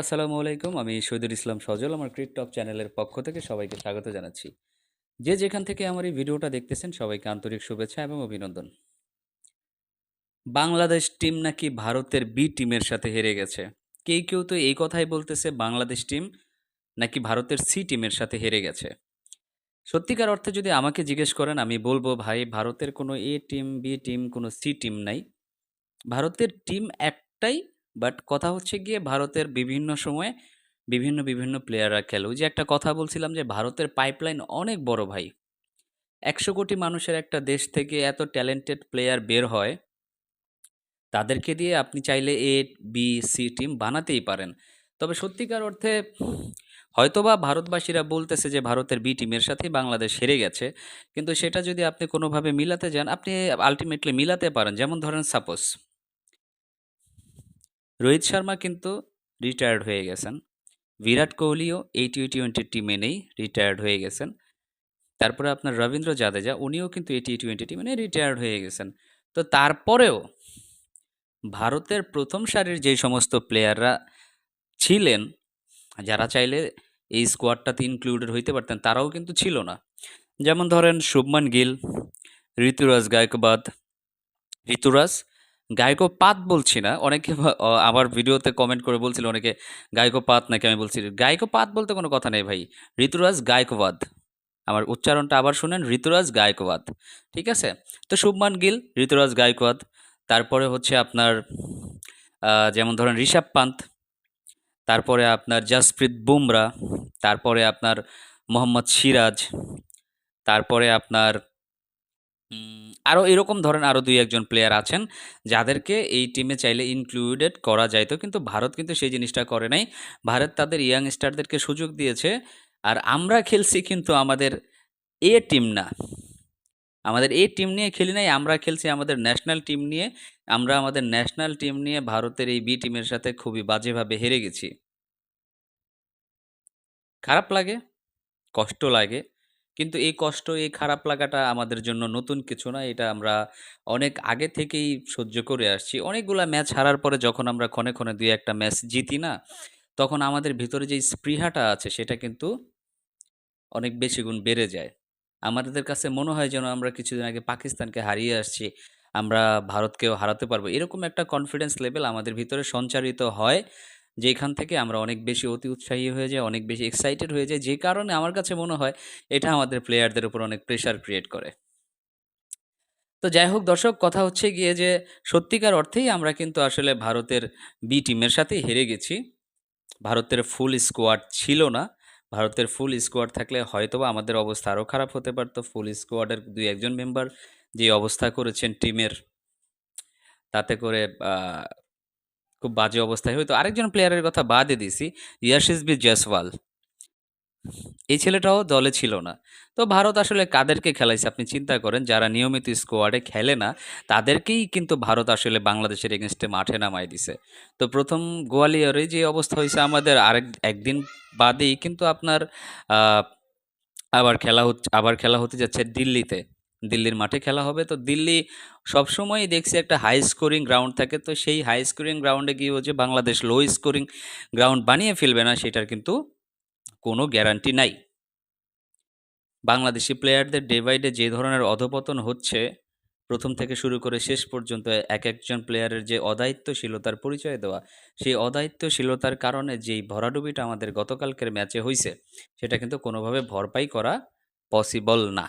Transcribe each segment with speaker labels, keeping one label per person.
Speaker 1: আসসালামু আলাইকুম, আমি শহীদুল ইসলাম সজল, আমার ক্রিকটক চ্যানেলের পক্ষ থেকে সবাইকে স্বাগত জানাচ্ছি। যে যেখান থেকে আমার এই ভিডিওটা দেখতেছেন, সবাইকে আন্তরিক শুভেচ্ছা এবং অভিনন্দন। বাংলাদেশ টিম নাকি ভারতের বি টিমের সাথে হেরে গেছে। কেউ কেউ তো এই কথাই বলতেছে, বাংলাদেশ টিম নাকি ভারতের সি টিমের সাথে হেরে গেছে। সত্যিকার অর্থে যদি আমাকে জিজ্ঞেস করেন, আমি বলব, ভাই, ভারতের কোনো এ টিম বি টিম, কোনো সি টিম নাই। ভারতের টিম একটাই বাট কথা হচ্ছে গিয়ে ভারতের বিভিন্ন সময়ে বিভিন্ন বিভিন্ন প্লেয়াররা খেলে। ওই যে একটা কথা বলছিলাম যে ভারতের পাইপলাইন অনেক বড় ভাই। একশো কোটি মানুষের একটা দেশ থেকে এত ট্যালেন্টেড প্লেয়ার বের হয়, তাদেরকে দিয়ে আপনি চাইলে এ বি সি টিম বানাতেই পারেন। তবে সত্যিকার অর্থে হয়তোবা ভারতবাসীরা বলতেছে যে ভারতের বি টিমের সাথেই বাংলাদেশ হেরে গেছে, কিন্তু সেটা যদি আপনি কোনোভাবে মিলাতে যান, আপনি আলটিমেটলি মিলাতে পারেন। যেমন ধরেন সাপোজ রোহিত শর্মা কিন্তু রিটায়ার্ড হয়ে গেছেন। বিরাট কোহলিও এই টি টোয়েন্টি টিমে নেই রিটায়ার্ড হয়ে গেছেন। তারপরে আপনার রবীন্দ্র জাদেজা, উনিও কিন্তু এই টি টোয়েন্টি টিমে নেই রিটায়ার্ড হয়ে গেছেন। তো তারপরেও ভারতের প্রথম সারির যেই সমস্ত প্লেয়াররা ছিলেন, যারা চাইলে এই স্কোয়াডটাতে ইনক্লুডেড হইতে পারতেন, তারাও কিন্তু ছিল না। যেমন ধরেন শুভমান গিল, ঋতুরাজ গায়কবাদ, ঋতুরাজ গায়কোপাত বলছি না। অনেকে আমার ভিডিওতে কমেন্ট করে বলছিল, অনেকে গায়কোপাত নাকি আমি বলছি গায়কোপাত বলতে কোনো কথা নেই ভাই, ঋতুরাজ গায়কবাদ। আমার উচ্চারণটা আবার শুনেন, ঋতুরাজ গায়কবাদ। ঠিক আছে? তো শুভমান গিল, ঋতুরাজ গায়কবাদ। তারপরে হচ্ছে আপনার যেমন ধরেন ঋষভ পান্ত, তারপরে আপনার জাসপ্রীত বুমরা, তারপরে আপনার মোহাম্মদ সিরাজ, তারপরে আপনার আরও এরকম ধরেন আরও দুই একজন প্লেয়ার আছেন, যাদেরকে এই টিমে চাইলে ইনক্লুডেড করা যাইতো, কিন্তু ভারত কিন্তু সেই জিনিসটা করে নাই। ভারত তাদের ইয়াং স্টারদেরকে সুযোগ দিয়েছে, আর আমরা খেলছি কিন্তু আমাদের এ টিম না। আমাদের এ টিম নিয়ে খেলি নাই, আমরা খেলছি আমাদের ন্যাশনাল টিম নিয়ে, আমরা আমাদের ন্যাশনাল টিম নিয়ে ভারতের এই বি টিমের সাথে খুবই বাজেভাবে হেরে গেছি। খারাপ লাগে, কষ্ট লাগে কিন্তু এই কষ্ট, এই খারাপ লাগাটা আমাদের জন্য নতুন কিছু না। এটা আমরা অনেক আগে থেকেই সহ্য করে আসছি। অনেকগুলা ম্যাচ হারার পরে যখন আমরা ক্ষণে ক্ষণে দুই একটা ম্যাচ জিতি না, তখন আমাদের ভিতরে যে স্পৃহাটা আছে সেটা কিন্তু অনেক বেশি গুণ বেড়ে যায়। আমাদের কাছে মনে হয় যেন আমরা কিছুদিন আগে পাকিস্তানকে হারিয়ে আসছি, আমরা ভারতকেও হারাতে পারব। এরকম একটা কনফিডেন্স লেভেল আমাদের ভিতরে সঞ্চারিত হয়। যেখান থেকে আমরা অনেক বেশি অতি উৎসাহী হয়ে যাই, অনেক বেশি এক্সাইটেড হয়ে যাই, যে কারণে আমার কাছে মনে হয় এটা আমাদের প্লেয়ারদের উপর অনেক প্রেশার ক্রিয়েট করে। তো যাই হোক দর্শক, কথা হচ্ছে গিয়ে যে সত্যিকার অর্থেই আমরা কিন্তু আসলে ভারতের বি টিমের সাথেই হেরে গেছি। ভারতের ফুল স্কোয়াড ছিল না। ভারতের ফুল স্কোয়াড থাকলে হয়তোবা আমাদের অবস্থা আরও খারাপ হতে পারতো। ফুল স্কোয়াডের দুই একজন মেম্বার যে অবস্থা করেছেন টিমের তাতে করে খুব বাজে অবস্থায় হয়তো আরেকজন প্লেয়ারের কথা বাদে দিছি, ইয়াশিসবি জয়সওয়াল। এই ছেলেটাও দলে ছিল না। তো ভারত আসলে কাদেরকে খেলাইছে আপনি চিন্তা করেন, যারা নিয়মিত স্কোয়াডে খেলে না, তাদেরকেই কিন্তু ভারত আসলে বাংলাদেশের এগেনস্টে মাঠে নামাই দিছে। তো প্রথম গোয়ালিয়রে যে অবস্থা হয়েছে আমাদের, আরেক, একদিন বাদেই কিন্তু আপনার আবার খেলা হচ্ছে, আবার খেলা হতে যাচ্ছে দিল্লিতে। দিল্লির মাঠে খেলা হবে। তো দিল্লি সবসময়ই দেখছি একটা হাই স্কোরিং গ্রাউন্ড থাকে। তো সেই হাই স্কোরিং গ্রাউন্ডে গিয়েও যে বাংলাদেশ লো স্কোরিং গ্রাউন্ড বানিয়ে ফেলবে না, সেটার কিন্তু কোনো গ্যারান্টি নাই। বাংলাদেশি প্লেয়ারদের ডে বাই ডে যে ধরনের অধপতন হচ্ছে, প্রথম থেকে শুরু করে শেষ পর্যন্ত এক একজন প্লেয়ারের যে অদায়িত্বশীলতার পরিচয় দেওয়া, সেই অদায়িত্বশীলতার কারণে যেই ভরাডুবিটা আমাদের গতকালকের ম্যাচে হয়েছে সেটা কিন্তু কোনোভাবে ভরপাই করা পসিবল না।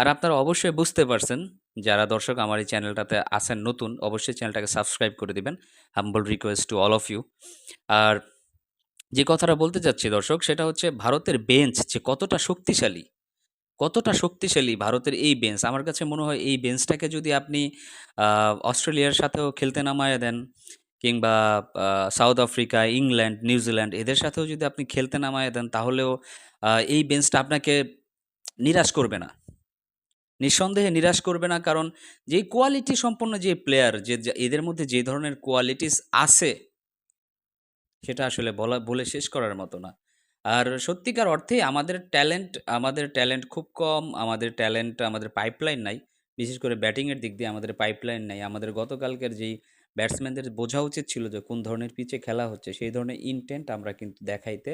Speaker 1: আর আপনারা অবশ্যই বুঝতে পারছেন, যারা দর্শক আমার এই চ্যানেলটাতে আছেন নতুন, অবশ্যই চ্যানেলটাকে সাবস্ক্রাইব করে দিবেন। Humble request to all of you আর যে কথাটা বলতে চাচ্ছি দর্শক, সেটা হচ্ছে ভারতের বেঞ্চ যে কতটা শক্তিশালী কতটা শক্তিশালী ভারতের এই বেঞ্চ আমার কাছে মনে হয় এই বেঞ্চটাকে যদি আপনি অস্ট্রেলিয়ার সাথেও খেলতে নামায় দেন, কিংবা সাউথ আফ্রিকা, ইংল্যান্ড নিউজিল্যান্ড এদের সাথেও যদি আপনি খেলতে নামায় দেন, তাহলেও এই বেঞ্চটা আপনাকে নিরাশ করবে না। নিঃসন্দেহে নিরাশ করবে না, কারণ যেই কোয়ালিটি সম্পন্ন যে প্লেয়ার যে এদের মধ্যে যে ধরনের কোয়ালিটিস আছে, সেটা আসলে বলা, বলে শেষ করার মতো না। আর সত্যিকার অর্থে আমাদের ট্যালেন্ট আমাদের ট্যালেন্ট খুব কম, আমাদের ট্যালেন্ট আমাদের পাইপলাইন নাই। বিশেষ করে ব্যাটিংয়ের দিক দিয়ে আমাদের পাইপলাইন নাই। আমাদের গতকালকের যেই ব্যাটসম্যানদের বোঝা উচিত ছিল যে কোন ধরনের পিচে খেলা হচ্ছে, সেই ধরনের ইনটেন্ট আমরা কিন্তু দেখাইতে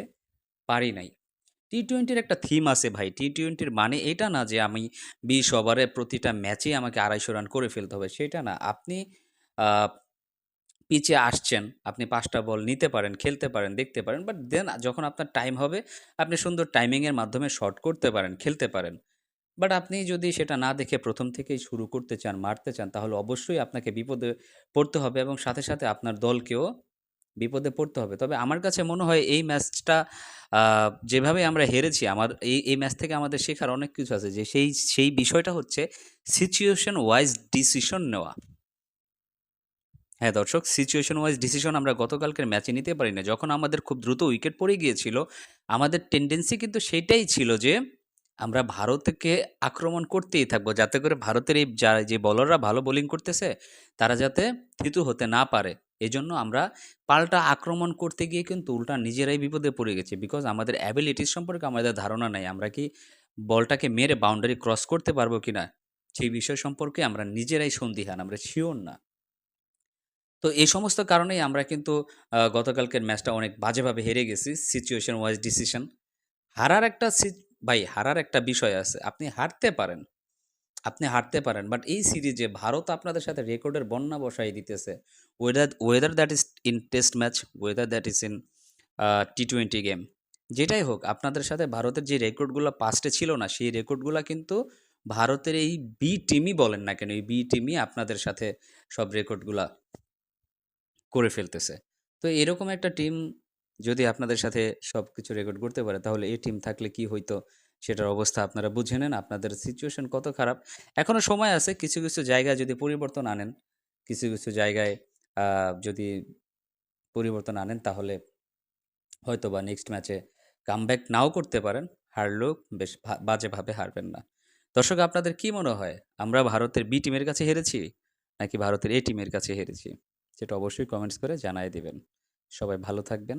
Speaker 1: পারি নাই। টি টোয়েন্টির একটা থিম আছে ভাই। টি টোয়েন্টির মানে এটা না যে আমি বিশ ওভারে প্রতিটা ম্যাচেই আমাকে আড়াইশো রান করে ফেলতে হবে, সেটা না। আপনি পিচে আসছেন, আপনি পাঁচটা বল নিতে পারেন, খেলতে পারেন, দেখতে পারেন বাট দেন যখন আপনার টাইম হবে, আপনি সুন্দর টাইমিংয়ের মাধ্যমে শর্ট করতে পারেন, খেলতে পারেন। বাট আপনি যদি সেটা না দেখে প্রথম থেকেই শুরু করতে চান, মারতে চান, তাহলে অবশ্যই আপনাকে বিপদে পড়তে হবে এবং সাথে সাথে আপনার দলকেও বিপদে পড়তে হবে। তবে আমার কাছে মনে হয় এই ম্যাচটা যেভাবে আমরা হেরেছি, আমার, এই এই ম্যাচ থেকে আমাদের শেখার অনেক কিছু আছে যে সেই সেই বিষয়টা হচ্ছে সিচুয়েশন ওয়াইজ ডিসিশন নেওয়া। হ্যাঁ দর্শক সিচুয়েশন ওয়াইজ ডিসিশন আমরা গতকালকের ম্যাচে নিতে পারি না যখন আমাদের খুব দ্রুত উইকেট পড়ে গিয়েছিল, আমাদের টেন্ডেন্সি কিন্তু সেটাই ছিল যে আমরা ভারতকে আক্রমণ করতেই থাকব। যাতে করে ভারতের এই যারা, যে বলাররা ভালো বোলিং করতেছে, তারা যাতে থিতু হতে না পারে। এজন্য আমরা পাল্টা আক্রমণ করতে গিয়ে কিন্তু উল্টা নিজেরাই বিপদে পড়ে গেছি। বিকজ আমাদের অ্যাবিলিটিস সম্পর্কে আমাদের ধারণা নাই। আমরা কি বলটাকে মেরে বাউন্ডারি ক্রস করতে পারব কিনা, সেই বিষয় সম্পর্কে আমরা নিজেরাই সন্দিহান। আমরা শিওর না। তো এই সমস্ত কারণেই আমরা কিন্তু গতকালকের ম্যাচটা অনেক বাজেভাবে হেরে গেছি। সিচুয়েশন ওয়াইজ ডিসিশন হারার একটা ভাই, হারার একটা বিষয় আছে। আপনি হারতে পারেন। আপনি হারতে পারেন। বাট এই সিরিজে ভারত আপনাদের সাথে রেকর্ডের বন্যা বসাই দিতেছে। Weather weather that is in test match weather that is in T twenty game যেটাই হোক, আপনাদের সাথে ভারতের যে রেকর্ডগুলো পাস্টে ছিল না, সেই রেকর্ডগুলো কিন্তু ভারতের এই বি টিমই বলেন না কেন, এই বি টিমই আপনাদের সাথে সব রেকর্ডগুলা করে ফেলতেছে। তো এরকম একটা টিম যদি আপনাদের সাথে সব কিছু রেকর্ড করতে পারে, তাহলে এই টিম থাকলে কি হইতো? সেটার অবস্থা আপনারা বুঝে নেন, আপনাদের সিচুয়েশন কত খারাপ। এখনও সময় আছে, কিছু কিছু জায়গায় যদি পরিবর্তন আনেন, কিছু কিছু জায়গায় যদি পরিবর্তন আনেন, তাহলে হয়তো বা নেক্সট ম্যাচে কামব্যাক নাও করতে পারেন, হারলেও বেশ বাজেভাবে হারবেন না। দর্শক, আপনাদের কি মনে হয়? আমরা ভারতের বি টিমের কাছে হেরেছি, নাকি ভারতের এ টিমের কাছে হেরেছি? সেটা অবশ্যই কমেন্টস করে জানাই দিবেন। সবাই ভালো থাকবেন।